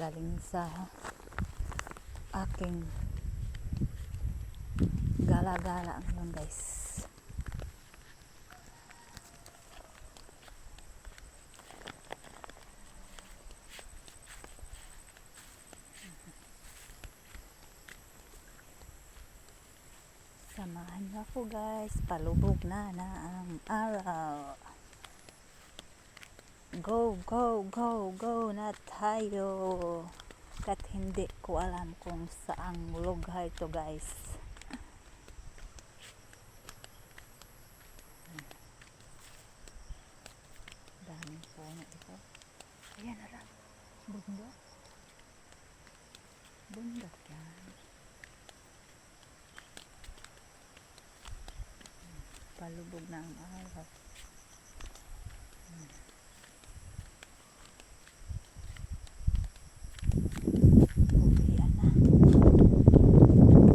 galing sa aking gala-gala ngayon guys. Samahan niyo ako guys. Palubog na na ang araw go go go go na tayo. Kat hindi ko alam kung saang lugar to guys. Daming puno ito. Ayan na lang bundok bundok yan palubog na ang araw. Uwian na. Ayan.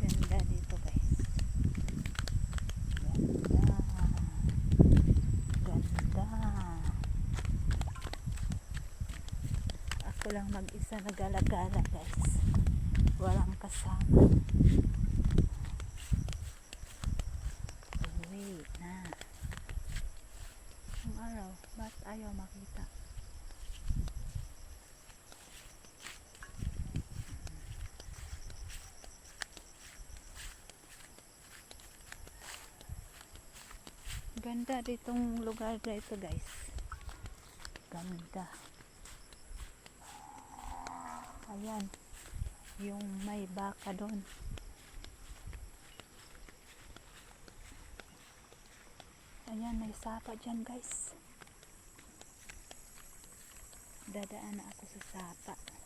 Ganda dito guys. Ganda. Ganda. Ako lang mag-isa nagala-gala guys. Walang kasama. Uwi na. Ang araw, ba't ayaw makita? Ganda ditong lugar na ito guys. Ganda. Ayan. Yung may baka doon. Ayan, may sapa dyan guys. Dadaan na ako sa sapa.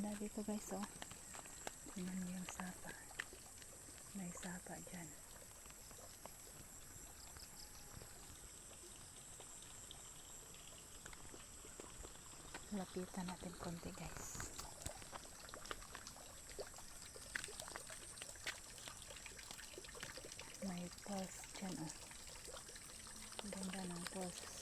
ganda dito guys oh. Tingnan nyo yung sapa. May sapa dyan. Lapitan natin konti guys. May pulse dyan oh. Ganda ng pulse